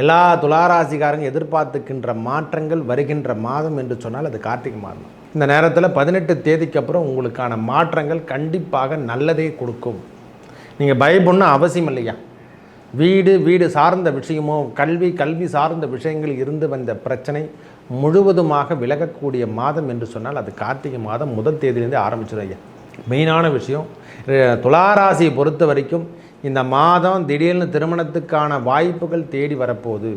எல்லா துளாராசிக்காரங்க எதிர்பார்த்துக்கின்ற மாற்றங்கள் வருகின்ற மாதம் என்று சொன்னால் அது கார்த்திகை மாதம். இந்த நேரத்தில் பதினெட்டு தேதிக்கு அப்புறம் உங்களுக்கான மாற்றங்கள் கண்டிப்பாக நல்லதே கொடுக்கும். நீங்கள் பயப்படணும் அவசியம் இல்லையா? வீடு வீடு சார்ந்த விஷயமோ கல்வி கல்வி சார்ந்த விஷயங்கள் இருந்து வந்த பிரச்சனை முழுவதுமாக விலகக்கூடிய மாதம் என்று சொன்னால் அது கார்த்திகை மாதம் முதல் தேதியிலேருந்து ஆரம்பிச்சிடும் ஐயா. மெயினான விஷயம் துளாராசியை பொறுத்த வரைக்கும் இந்த மாதம் திடீர்னு திருமணத்துக்கான வாய்ப்புகள் தேடி வரப்போகுது.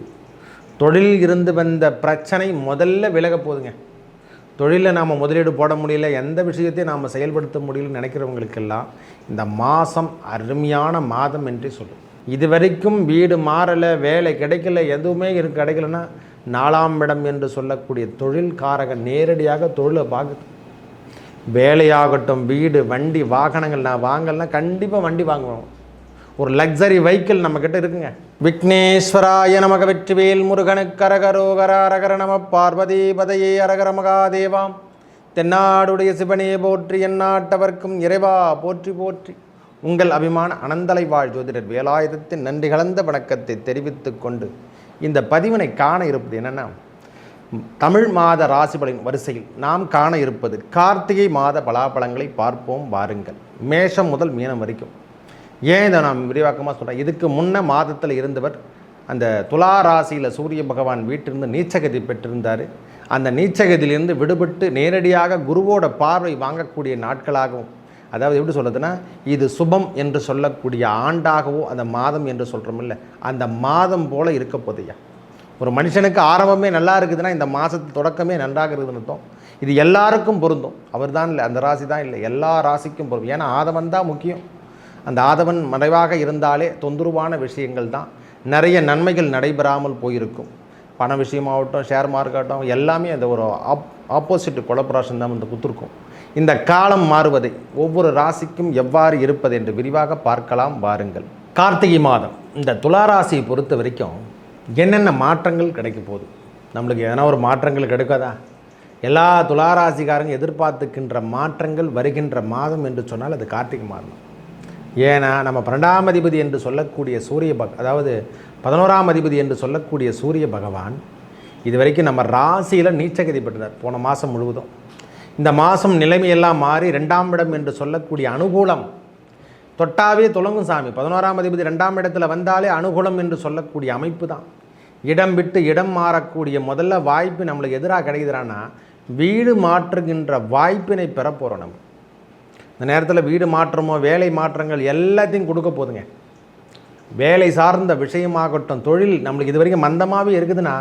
தொழில் இருந்து வந்த பிரச்சனை முதல்ல விலக போகுதுங்க. தொழிலில் நாம் முதலீடு போட முடியல எந்த விஷயத்தையும் நாம் செயல்படுத்த முடியலன்னு நினைக்கிறவங்களுக்கெல்லாம் இந்த மாதம் அருமையான மாதம் என்றே சொல்லும். இது வரைக்கும் வீடு மாறலை வேலை கிடைக்கல எதுவுமே இருக்கு கிடைக்கலன்னா நாலாம் இடம் என்று சொல்லக்கூடிய தொழில்காரக நேரடியாக தொழிலை பார்க்குது. வேலையாகட்டும் வீடு வண்டி வாகனங்கள் நான் வாங்கலைன்னா கண்டிப்பாக வண்டி வாங்குவோம். ஒரு லக்ஸரி வெஹிக்கிள் நம்மக்கிட்ட இருக்குங்க. விக்னேஸ்வராய நமக வெற்றிவேல் முருகனுக்கு அரகரோகர அரகர நம பார்வதி பதையே அரகர மகாதேவாம். தென்னாடுடைய சிவனையே போற்றி எந்நாட்டவர்க்கும் இறைவா போற்றி போற்றி. உங்கள் அபிமான அனந்தலை வாழ் ஜோதிடர் வேலாயுதத்தின் நன்றி கலந்த வணக்கத்தை தெரிவித்து கொண்டு இந்த பதிவினை காண இருப்பது என்னென்னா தமிழ் மாத ராசிபலின் வரிசையில் நாம் காண இருப்பது கார்த்திகை மாத பலாபலங்களை பார்ப்போம் வாருங்கள். மேஷம் முதல் மீனம் வரைக்கும். ஏன் இதை நான் விரிவாக்கமாக சொல்கிறேன் இதுக்கு முன்ன மாதத்தில் இருந்தவர் அந்த துலா ராசியில் சூரிய பகவான் வீட்டிலிருந்து நீச்சகதி பெற்றிருந்தார். அந்த நீச்சகதியிலிருந்து விடுபட்டு நேரடியாக குருவோட பார்வை வாங்கக்கூடிய நாட்களாகவும் அதாவது எப்படி சொல்கிறதுனா இது சுபம் என்று சொல்லக்கூடிய ஆண்டாகவோ அந்த மாதம் என்று சொல்கிறோமில்ல அந்த மாதம் போல் இருக்க போதையா ஒரு மனுஷனுக்கு ஆரம்பமே நல்லா இருக்குதுன்னா இந்த மாதத்து தொடக்கமே நன்றாக இருக்குதுன்னு அர்த்தம். இது எல்லாருக்கும் பொருந்தும். அவர் தான் இல்லை அந்த ராசி தான் இல்லை எல்லா ராசிக்கும் பொருந்தும். ஏன்னா ஆதவன் தான் முக்கியம். அந்த ஆதவன் மறைவாக இருந்தாலே தொந்தரவான விஷயங்கள் தான். நிறைய நன்மைகள் நடைபெறாமல் போயிருக்கும். பண விஷயமாகட்டும் ஷேர் மார்க்கெட்டும் எல்லாமே அந்த ஒரு ஆப் ஆப்போசிட் கொலபரேஷன் தான் வந்து குத்துருக்கும். இந்த காலம் மாறுவதை ஒவ்வொரு ராசிக்கும் எவ்வாறு இருப்பது என்று விரிவாக பார்க்கலாம் வாருங்கள். கார்த்திகை மாதம். இந்த துளாராசியை பொறுத்த வரைக்கும் என்னென்ன மாற்றங்கள் கிடைக்க போகுது? நம்மளுக்கு எதனா ஒரு மாற்றங்கள் கிடைக்காதா? எல்லா துளாராசிக்காரங்க எதிர்பார்த்துக்கின்ற மாற்றங்கள் வருகின்ற மாதம் என்று சொன்னால் அது கார்த்திகை மாதம். ஏன்னா நம்ம பன்னெண்டாம் அதிபதி என்று சொல்லக்கூடிய சூரிய பக் அதாவது பதினோராம் அதிபதி என்று சொல்லக்கூடிய சூரிய பகவான் இது வரைக்கும் நம்ம ராசியில் நீச்சகதி பெற்றார். போன மாதம் முழுவதும். இந்த மாதம் நிலைமையெல்லாம் மாறி ரெண்டாம் இடம் என்று சொல்லக்கூடிய அனுகூலம் தொட்டாவே துளங்கும் சாமி. பதினோராம் அதிபதி ரெண்டாம் இடத்துல வந்தாலே அனுகூலம் என்று சொல்லக்கூடிய அமைப்பு தான். இடம் விட்டு இடம் மாறக்கூடிய முதல்ல வாய்ப்பு நம்மளுக்கு எதிராக கிடைக்குதுறான்னா வீடு மாற்றுகின்ற வாய்ப்பினை பெற போகிறோம் நம்ம. இந்த நேரத்தில் வீடு மாற்றமோ வேலை மாற்றங்கள் எல்லாத்தையும் கொடுக்க போதுங்க. வேலை சார்ந்த விஷயமாகட்டும் தொழில் நம்மளுக்கு இது வரைக்கும் மந்தமாகவே இருக்குதுன்னா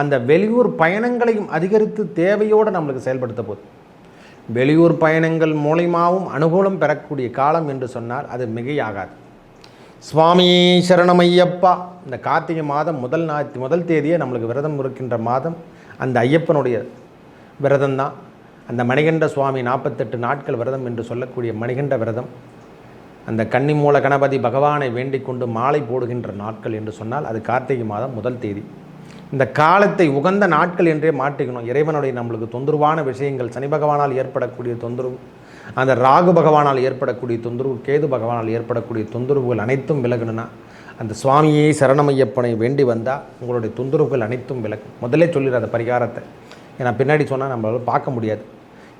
அந்த வெளியூர் பயணங்களையும் அதிகரித்து தேவையோடு நம்மளுக்கு செயல்படுத்த போகுது வெளியூர் பயணங்கள் மூலியமாகவும் அனுகூலம் பெறக்கூடிய காலம் என்று சொன்னால் அது மிகையாகாது. சுவாமி சரணமையப்பா இந்த கார்த்திகை மாதம் முதல் நா முதல் தேதியே நம்மளுக்கு விரதம் இருக்கின்ற மாதம் அந்த ஐயப்பனுடைய விரதம் தான் அந்த மணிகண்ட சுவாமி நாற்பத்தெட்டு நாட்கள் விரதம் என்று சொல்லக்கூடிய மணிகண்ட விரதம் அந்த கன்னிமூல கணபதி பகவானை வேண்டிக் கொண்டு மாலை போடுகின்ற நாட்கள் என்று சொன்னால் அது கார்த்திகை மாதம் முதல் தேதி. இந்த காலத்தை உகந்த நாட்கள் என்றே மாற்றிக்கணும். இறைவனுடைய நம்மளுக்கு தொந்தரவான விஷயங்கள் சனி பகவானால் ஏற்படக்கூடிய தொந்தரவு அந்த ராகு பகவானால் ஏற்படக்கூடிய தொந்தரவு கேது பகவானால் ஏற்படக்கூடிய தொந்தரவுகள் அனைத்தும் விலகணும்னா அந்த சுவாமியை சரணமையப்பனை வேண்டி வந்தால் உங்களுடைய தொந்தரவுகள் அனைத்தும் விலகும். முதலே சொல்லிடுற அந்த பரிகாரத்தை. ஏன்னா பின்னாடி சொன்னால் நம்மளால் பார்க்க முடியாது.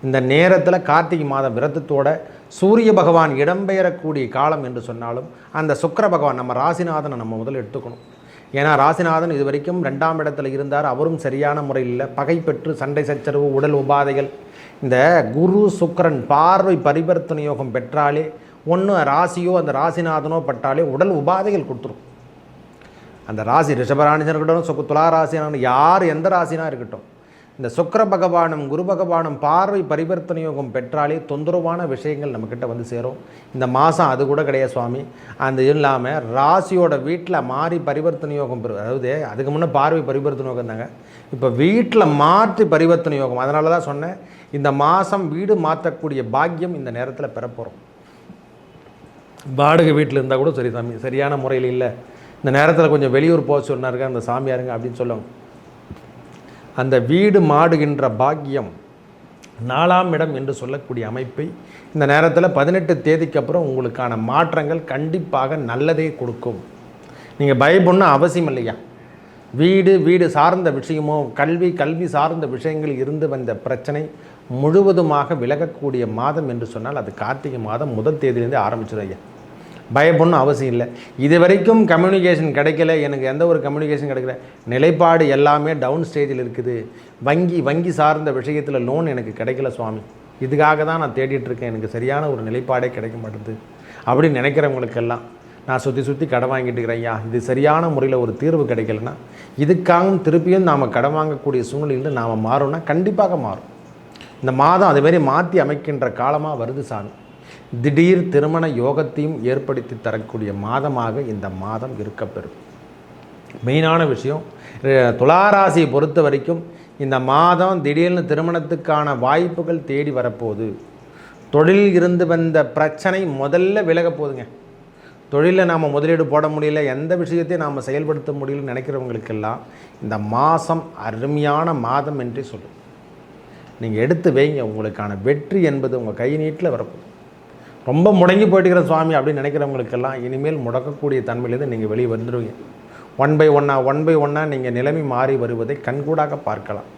இந்த நேரத்தில் கார்த்திகை மாத விரதத்தோட சூரிய பகவான் இடம்பெயரக்கூடிய காலம் என்று சொன்னாலும் அந்த சுக்கிர பகவான் நம்ம ராசிநாதனை நம்ம முதல்ல எடுத்துக்கணும். ஏன்னா ராசிநாதன் இது வரைக்கும் ரெண்டாம் இடத்துல இருந்தார். அவரும் சரியான முறையில் இல்லை பகை பெற்று சண்டை சச்சரவு உடல் உபாதைகள் இந்த குரு சுக்கரன் பார்வை பரிவர்த்தனை யோகம் பெற்றாலே ஒன்று ராசியோ அந்த ராசிநாதனோ பட்டாலே உடல் உபாதைகள் கொடுத்துரும். அந்த ராசி ரிஷபராணிசன் இருக்கட்டும் சுக்கு துலா ராசினான யார் எந்த ராசினா இருக்கட்டும். இந்த சுக்கிர பகவானும் குரு பகவானும் பார்வை பரிவர்த்தனை யோகம் பெற்றாலே தொந்தரவான விஷயங்கள் நம்மக்கிட்ட வந்து சேரும். இந்த மாதம் அது கூட கிடையாது சுவாமி. அந்த இது இல்லாமல் ராசியோட வீட்டில் மாறி பரிவர்த்தனை யோகம் பெறு அதாவது அதுக்கு முன்னே பார்வை பரிவர்த்தனை யோகம் தாங்க. இப்போ வீட்டில் மாற்றி பரிவர்த்தனை யோகம் அதனால தான் சொன்னேன். இந்த மாதம் வீடு மாற்றக்கூடிய பாக்கியம் இந்த நேரத்தில் பெறப்போகிறோம் வாடகை வீட்டில் இருந்தால் கூட சரி சாமி சரியான முறையில் இல்லை. இந்த நேரத்தில் கொஞ்சம் வெளியூர் போக சொன்னாருங்க அந்த சாமியாருங்க அப்படின்னு சொல்லுவாங்க. அந்த வீடு மாடுகின்ற பாக்கியம் நாலாம் இடம் என்று சொல்லக்கூடிய அமைப்பை இந்த நேரத்தில் பதினெட்டு தேதிக்கு அப்புறம் உங்களுக்கான மாற்றங்கள் கண்டிப்பாக நல்லதே கொடுக்கும். நீங்கள் பயப்படணும் அவசியம் இல்லையா? வீடு வீடு சார்ந்த விஷயமோ கல்வி கல்வி சார்ந்த விஷயங்கள் இருந்து வந்த பிரச்சனை முழுவதுமாக விலகக்கூடிய மாதம் என்று சொன்னால் அது கார்த்திகை மாதம் முதல் தேதியிலேருந்து ஆரம்பிச்சிடும் ஐயா. பயப்படணும் அவசியம் இல்லை. இது வரைக்கும் கம்யூனிகேஷன் கிடைக்கல எனக்கு எந்த ஒரு கம்யூனிகேஷன் கிடைக்கல. நிலைப்பாடு எல்லாமே டவுன் ஸ்டேஜில் இருக்குது. வங்கி வங்கி சார்ந்த விஷயத்தில் லோன் எனக்கு கிடைக்கல சுவாமி. இதுக்காக தான் நான் தேடிட்டுருக்கேன் எனக்கு சரியான ஒரு நிலைப்பாடே கிடைக்க மாட்டேது அப்படின்னு நினைக்கிறவங்களுக்கெல்லாம் நான் சுற்றி சுற்றி கடன் வாங்கிட்டு இருக்கிறேன் ஐயா. இது சரியான முறையில் ஒரு தீர்வு கிடைக்கலன்னா இதுக்காகவும் திருப்பியும் நாம் கடன் வாங்கக்கூடிய சூழ்நிலையில் நாம் மாறோம்னா கண்டிப்பாக மாறும். இந்த மாதம் அதுமாரி மாற்றி அமைக்கின்ற காலமாக வருது சாமி. திடீர் திருமண யோகத்தையும் ஏற்படுத்தி தரக்கூடிய மாதமாக இந்த மாதம் இருக்கப்பெறும். மெயினான விஷயம் துளாராசியை பொறுத்த வரைக்கும் இந்த மாதம் திடீர்னு திருமணத்துக்கான வாய்ப்புகள் தேடி வரப்போகுது. தொழில் இருந்து வந்த பிரச்சனை முதல்ல விலகப் போகுதுங்க. தொழிலில் நாம் முதலீடு போட முடியல எந்த விஷயத்தையும் நாம் செயல்படுத்த முடியலன்னு நினைக்கிறவங்களுக்கெல்லாம் இந்த மாதம் அருமையான மாதம் என்றே சொல்லும். நீங்கள் எடுத்து வைங்க உங்களுக்கான வெற்றி என்பது உங்கள் கை நீட்டில் வரப்போகுது. ரொம்ப முடங்கி போயிட்டுக்கிற சுவாமி அப்படின்னு நினைக்கிறவங்களுக்கெல்லாம் இனிமேல் முடக்கக்கூடிய தன்மையிலேருந்து நீங்கள் வெளியே வந்துடுவீங்க ஒன் பை ஒன்னா ஒன் பை ஒன்னாக நீங்கள் நிலைமை மாறி வருவதை கண்கூடாக பார்க்கலாம்.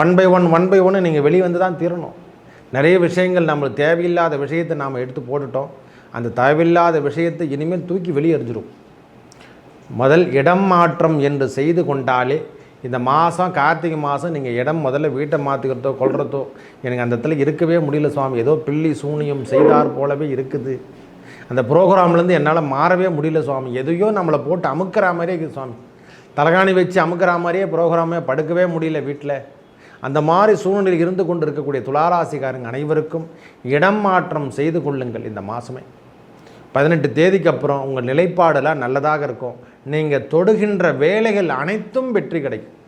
One by one one by ஒன்று நீங்கள் வெளியே வந்து தான் தீரணும். நிறைய விஷயங்கள் நம்மளுக்கு தேவையில்லாத விஷயத்தை நாம் எடுத்து போட்டுட்டோம். அந்த தேவையில்லாத விஷயத்தை இனிமேல் தூக்கி வெளியே எறிஞ்சிடும் முதல் இடம் மாற்றம் என்று செய்து கொண்டாலே இந்த மாதம் கார்த்திகை மாதம் நீங்கள் இடம் முதல்ல வீட்டை மாற்றிக்கிறதோ கொள்றதோ எனக்கு அந்த இடத்துல இருக்கவே முடியல சுவாமி. ஏதோ பில்லி சூனியம் செய்தார் போலவே இருக்குது. அந்த ப்ரோக்ராம்லேருந்து என்னால் மாறவே முடியல சுவாமி. எதையோ நம்மளை போட்டு அமுக்கிற மாதிரியே இருக்குது சுவாமி. தலகாணி வச்சு அமுக்கிற மாதிரியே ப்ரோக்ராமே படுக்கவே முடியல வீட்டில் அந்த மாதிரி சூழ்நிலையில் இருந்து கொண்டு இருக்கக்கூடிய துளாராசிக்காரங்க அனைவருக்கும் இடம் மாற்றம் செய்து கொள்ளுங்கள் இந்த மாதமே பதினெட்டு தேதிக்கு அப்புறம் உங்கள் நிலைப்பாடெல்லாம் நல்லதாக இருக்கும். நீங்கள் தொடுகின்ற வேலைகள் அனைத்தும் வெற்றி கிடைக்கும்.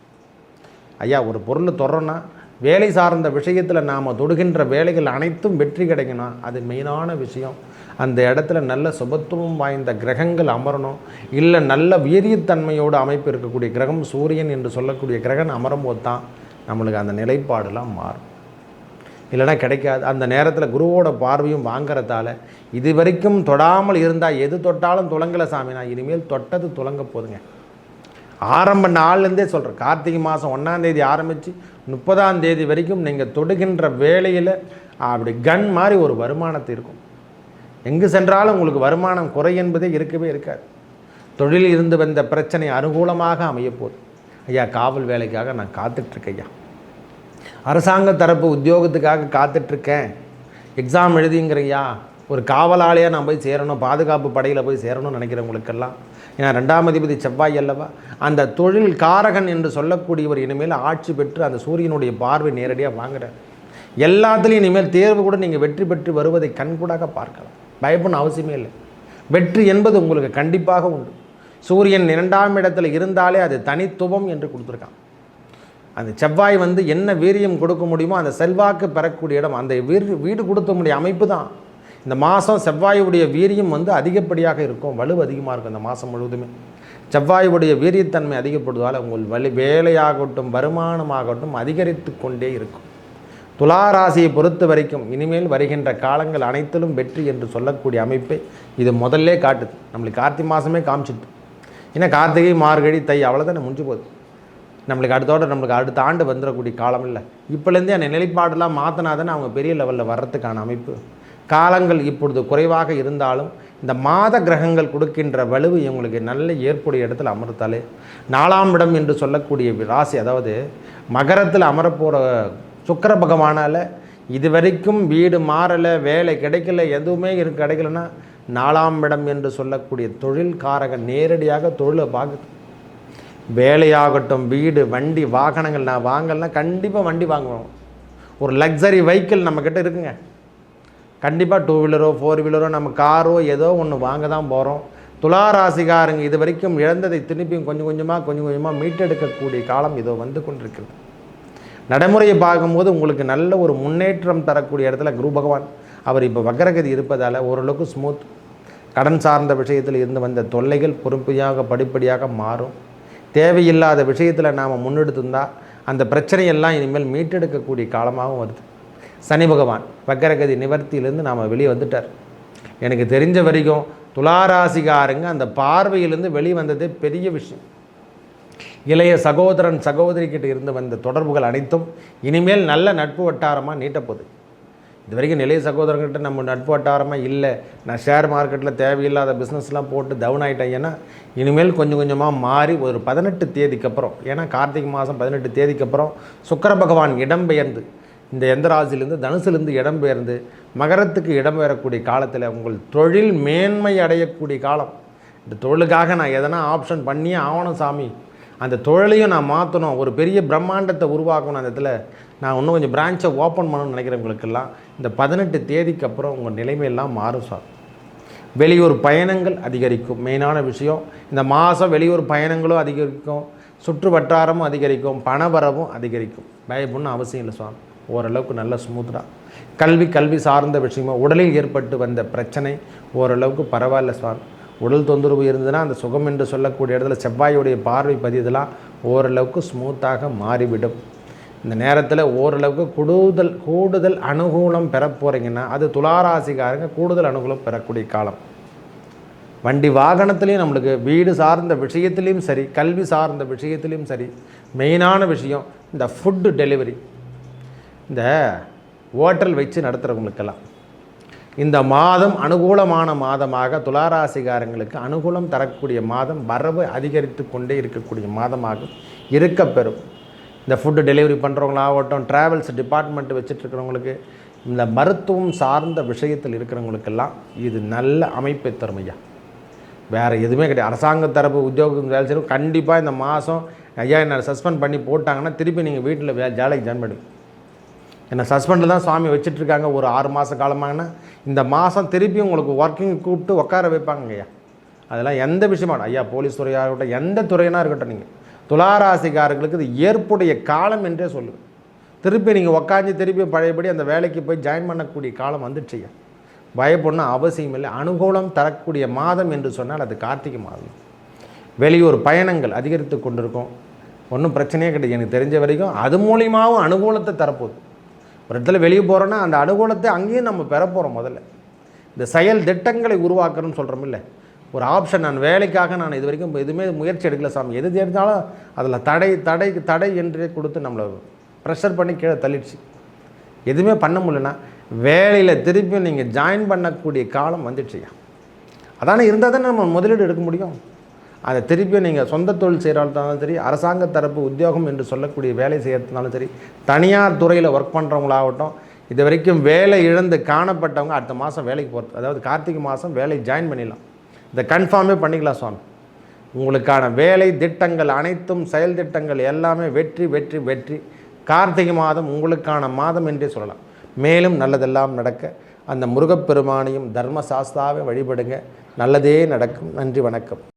ஐயா ஒரு பொருள் தொடரோன்னா வேலை சார்ந்த விஷயத்தில் நாம் தொடுகின்ற வேலைகள் அனைத்தும் வெற்றி கிடைக்கணும். அது மெயினான விஷயம். அந்த இடத்துல நல்ல சுபத்துவம் வாய்ந்த கிரகங்கள் அமரணும். இல்லை நல்ல வீரியத்தன்மையோடு அமைப்பு இருக்கக்கூடிய கிரகம் சூரியன் என்று சொல்லக்கூடிய கிரகன் அமரும்போது தான் நம்மளுக்கு அந்த நிலைப்பாடெல்லாம் மாறும். இல்லைன்னா கிடைக்காது. அந்த நேரத்தில் குருவோட பார்வையும் வாங்கிறதால இது வரைக்கும் தொடாமல் இருந்தால் எது தொட்டாலும் துலங்கலை சாமி. நான் இனிமேல் தொட்டது துலங்க போதுங்க. ஆரம்ப நாள்லேருந்தே சொல்கிறேன் கார்த்திகை மாதம் ஒன்றாந்தேதி ஆரம்பித்து முப்பதாம் தேதி வரைக்கும் நீங்கள் தொடுகின்ற வேலையில் அப்படி கன் மாதிரி ஒரு வருமானத்தை இருக்கும். எங்கு சென்றாலும் உங்களுக்கு வருமானம் குறை என்பதே இருக்கவே இருக்காது. தொழிலில் இருந்து வந்த பிரச்சனை அனுகூலமாக அமையப்போகுது ஐயா காவல் வேலைக்காக நான் காத்துட்ருக்கேன் ஐயா. அரசாங்க தரப்பு உத்தியோகத்துக்காக காத்துட்ருக்கேன். எக்ஸாம் எழுதிங்கிறையா? ஒரு காவலாளியாக நான் போய் சேரணும் பாதுகாப்பு படையில் போய் சேரணும்னு நினைக்கிறவங்களுக்கெல்லாம். ஏன்னா ரெண்டாம் அதிபதி செவ்வாய் அல்லவா? அந்த தொழில் காரகன் என்று சொல்லக்கூடியவர் இனிமேல் ஆட்சி பெற்று அந்த சூரியனுடைய பார்வை நேரடியாக வாங்குறார். எல்லாத்துலேயும் இனிமேல் தேர்வு கூட நீங்கள் வெற்றி பெற்று வருவதை கண்கூடாக பார்க்கலாம். பயப்படணும் அவசியமே இல்லை. வெற்றி என்பது உங்களுக்கு கண்டிப்பாக உண்டு. சூரியன் இரண்டாம் இடத்துல இருந்தாலே அது தனித்துவம் என்று கொடுத்துருக்கான். அந்த செவ்வாய் வந்து என்ன வீரியம் கொடுக்க முடியுமோ அந்த செல்வாக்கு பெறக்கூடிய இடம். அந்த வீடு வீடு கொடுத்த முடிய அமைப்பு தான். இந்த மாதம் செவ்வாயுடைய வீரியம் வந்து அதிகப்படியாக இருக்கும். வலு அதிகமாக இருக்கும் இந்த மாதம் முழுவதுமே. செவ்வாயுடைய வீரியத்தன்மை அதிகப்படுவதால் உங்கள் வலி வேலையாகட்டும் வருமானமாகட்டும் அதிகரித்து கொண்டே இருக்கும். துலா ராசியை பொறுத்த வரைக்கும் இனிமேல் வருகின்ற காலங்கள் அனைத்திலும் வெற்றி என்று சொல்லக்கூடிய அமைப்பை இது முதல்ல காட்டுது. நம்மளுக்கு கார்த்திகை மாதமே காமிச்சிட்டு ஏன்னா கார்த்திகை மார்கழி தை அவ்வளோதான் முடிஞ்சு போகுது. நம்மளுக்கு அடுத்தோட நம்மளுக்கு அடுத்த ஆண்டு வந்துடக்கூடிய காலம் இல்லை. இப்போலேருந்தே அந்த நிலைப்பாடெல்லாம் மாற்றினா தானே அவங்க பெரிய லெவலில் வர்றதுக்கான அமைப்பு. காலங்கள் இப்பொழுது குறைவாக இருந்தாலும் இந்த மாத கிரகங்கள் கொடுக்கின்ற வலுவு இவங்களுக்கு நல்ல ஏற்புடைய இடத்துல அமர்த்தாலே நாலாம் இடம் என்று சொல்லக்கூடிய ராசி அதாவது மகரத்தில் அமரப்போகிற சுக்கிர பகவானால் இது வரைக்கும் வீடு மாறலை வேலை கிடைக்கல எதுவுமே இருக்கு கிடைக்கலன்னா நாலாம் இடம் என்று சொல்லக்கூடிய தொழில்காரகன் நேரடியாக தொழிலை பார்க்குது வேலையாகட்டும் வீடு வண்டி வாகனங்கள் நான் வாங்கலைன்னா கண்டிப்பாக வண்டி வாங்குவோம். ஒரு லக்ஸரி வெஹிக்கிள் நம்மக்கிட்ட இருக்குங்க. கண்டிப்பாக டூ வீலரோ ஃபோர் வீலரோ நம்ம காரோ ஏதோ ஒன்று வாங்க தான் போகிறோம் துளாராசிகாரங்க இது வரைக்கும் இழந்ததை திருப்பியும் கொஞ்சம் கொஞ்சமாக கொஞ்சம் கொஞ்சமாக மீட்டெடுக்கக்கூடிய காலம் இதோ வந்து கொண்டிருக்கிறது. நடைமுறையை பார்க்கும்போது உங்களுக்கு நல்ல ஒரு முன்னேற்றம் தரக்கூடிய இடத்துல குரு பகவான். அவர் இப்போ வக்கரகதி இருப்பதால் ஓரளவுக்கு ஸ்மூத் கடன் சார்ந்த விஷயத்தில் இருந்து வந்த தொல்லைகள் பொறுப்பையாக படிப்படியாக மாறும். தேவையில்லாத விஷயத்தில் நாம் முன்னெடுத்திருந்தால் அந்த பிரச்சனையெல்லாம் இனிமேல் மீட்டெடுக்கக்கூடிய காலமாகவும் வருது. சனி பகவான் வக்கரகதி நிவர்த்தியிலேருந்து நாம் வெளியே வந்துட்டார். எனக்கு தெரிஞ்ச வரைக்கும் துளாராசிகாரங்க அந்த பார்வையிலேருந்து வெளியே வந்ததே பெரிய விஷயம். இளைய சகோதரன் சகோதரிக்கிட்ட இருந்து வந்த தொடர்புகள் அனைத்தும் இனிமேல் நல்ல நட்பு வட்டாரமாக நீட்டப்போகுது. இது வரைக்கும் நிலைய சகோதரங்கிட்ட நம்ம நட்பு வட்டாரமாக இல்லை. நான் ஷேர் மார்க்கெட்டில் தேவையில்லாத பிஸ்னஸ்லாம் போட்டு டவுன் ஆகிட்டேன் ஏன்னா இனிமேல் கொஞ்சம் கொஞ்சமாக மாறி ஒரு பதினெட்டு தேதிக்கு அப்புறம் ஏன்னா கார்த்திகை மாதம் பதினெட்டு தேதிக்கு அப்புறம் சுக்கர பகவான் இடம்பெயர்ந்து இந்த எந்த ராசிலேருந்து தனுசுலேருந்து இடம்பெயர்ந்து மகரத்துக்கு இடம்பெயரக்கூடிய காலத்தில் உங்கள் தொழில் மேன்மை அடையக்கூடிய காலம். இந்த தொழிலுக்காக நான் எதனா ஆப்ஷன் பண்ணியே ஆகணும் சாமி. அந்த தொழிலையும் நான் மாற்றணும் ஒரு பெரிய பிரம்மாண்டத்தை உருவாக்கணும். அந்த இடத்துல நான் இன்னும் கொஞ்சம் பிரான்ச்சை ஓப்பன் பண்ணணும்னு நினைக்கிறவங்களுக்கெல்லாம் இந்த பதினெட்டு தேதிக்கு அப்புறம் உங்கள் நிலைமையெல்லாம் மாறும் சார் வெளியூர் பயணங்கள் அதிகரிக்கும். மெயினான விஷயம் இந்த மாதம் வெளியூர் பயணங்களும் அதிகரிக்கும் சுற்று வட்டாரமும் அதிகரிக்கும் பணவரவும் அதிகரிக்கும். பயப்படணும் அவசியம் இல்லை சுவாமி ஓரளவுக்கு நல்ல ஸ்மூத்தாக கல்வி கல்வி சார்ந்த விஷயமா உடலில் ஏற்பட்டு வந்த பிரச்சனை ஓரளவுக்கு பரவாயில்ல சுவாமி உடல் தொந்தரவு இருந்ததுன்னா அந்த சுகம் என்று சொல்லக்கூடிய இடத்துல செவ்வாயுடைய பார்வை பதியதெல்லாம் ஓரளவுக்கு ஸ்மூத்தாக மாறிவிடும். இந்த நேரத்தில் ஓரளவுக்கு கூடுதல் கூடுதல் அனுகூலம் பெற போகிறீங்கன்னா அது துளாராசிக்காரங்க கூடுதல் அனுகூலம் பெறக்கூடிய காலம். வண்டி வாகனத்துலேயும் நம்மளுக்கு வீடு சார்ந்த விஷயத்துலேயும் சரி கல்வி சார்ந்த விஷயத்துலேயும் சரி மெயினான விஷயம் இந்த ஃபுட்டு டெலிவரி இந்த ஹோட்டல் வச்சு நடத்துகிறவங்களுக்கெல்லாம் இந்த மாதம் அனுகூலமான மாதமாக துளாராசிகாரங்களுக்கு அனுகூலம் தரக்கூடிய மாதம் வரவு அதிகரித்து கொண்டே இருக்கக்கூடிய மாதமாக இருக்கப்பெறும். இந்த ஃபுட்டு டெலிவரி பண்ணுறவங்களாகட்டும் ட்ராவல்ஸ் டிபார்ட்மெண்ட் வச்சுட்ருக்கிறவங்களுக்கு இந்த மருத்துவம் சார்ந்த விஷயத்தில் இருக்கிறவங்களுக்கெல்லாம் இது நல்ல அமைப்பை தரும் ஐயா. வேறு எதுவுமே கிடையாது. அரசாங்க தரப்பு உத்தியோகம் வேலை செய்யணும் கண்டிப்பாக இந்த மாதம் ஐயா என்ன சஸ்பெண்ட் பண்ணி போட்டாங்கன்னா திருப்பி நீங்கள் வீட்டில் வே வேலைக்கு ஜாயின் பண்ணுங்க என்னை சஸ்பெண்டில் தான் சுவாமி வச்சுட்ருக்காங்க ஒரு ஆறு மாத காலமாகனா இந்த மாதம் திருப்பி உங்களுக்கு ஒர்க்கிங் கூப்பிட்டு உட்கார வைப்பாங்க ஐயா அதெல்லாம் எந்த விஷயமா ஐயா போலீஸ் துறையாக இருக்கட்டும் எந்த துறையினா இருக்கட்டும் நீங்கள் துளாராசிக்காரர்களுக்கு இது ஏற்புடைய காலம் என்றே சொல்லுவேன் திருப்பி நீங்கள் உக்காஞ்சி திருப்பி பழையபடி அந்த வேலைக்கு போய் ஜாயின் பண்ணக்கூடிய காலம் வந்துடுச்சு. பயப்படணும் அவசியம் இல்லை. அனுகூலம் தரக்கூடிய மாதம் என்று சொன்னால் அது கார்த்திகை மாதம். வெளியூர் பயணங்கள் அதிகரித்து கொண்டிருக்கும். ஒன்றும் பிரச்சனையே கிடையாது. எனக்கு தெரிஞ்ச வரைக்கும் அது மூலியமாகவும் அனுகூலத்தை தரப்போகுது. ஒரு இடத்துல வெளியே போகிறோன்னா அந்த அனுகூலத்தை அங்கேயும் நம்ம பெற போகிறோம் முதல்ல. இந்த செயல் திட்டங்களை உருவாக்கணும்னு சொல்கிறோம் இல்லை. ஒரு ஆப்ஷன் நான் வேலைக்காக நான் இது வரைக்கும் எதுவுமே முயற்சி எடுக்கல சாமி. எது தெரிஞ்சாலும் அதில் தடை தடை தடை என்றே கொடுத்து நம்மளை ப்ரெஷர் பண்ணி கீழே தள்ளிடுச்சு. எதுவுமே பண்ண முடியலன்னா வேலையில் திருப்பியும் நீங்கள் ஜாயின் பண்ணக்கூடிய காலம் வந்துடுச்சுயா அதானே இருந்தால் தானே நம்ம முதலீடு எடுக்க முடியும். அதை திருப்பியும் நீங்கள் சொந்த தொழில் செய்கிறாலும் சரி அரசாங்க தரப்பு உத்தியோகம் என்று சொல்லக்கூடிய வேலை செய்கிறதுனாலும் சரி தனியார் துறையில் ஒர்க் பண்ணுறவங்களாகட்டும் இது வரைக்கும் வேலை இழந்து காணப்பட்டவங்க அடுத்த மாதம் வேலைக்கு போகிறது அதாவது கார்த்திகை மாதம் வேலை ஜாயின் பண்ணிடலாம். இதை கன்ஃபார்மே பண்ணிக்கலாம் சுவாமி. உங்களுக்கான வேலை திட்டங்கள் அனைத்தும் செயல் திட்டங்கள் எல்லாமே வெற்றி வெற்றி வெற்றி. கார்த்திகை மாதம் உங்களுக்கான மாதம் என்றே சொல்லலாம். மேலும் நல்லதெல்லாம் நடக்க அந்த முருகப்பெருமானையும் தர்மசாஸ்தாவை வழிபடுங்க. நல்லதே நடக்கும். நன்றி வணக்கம்.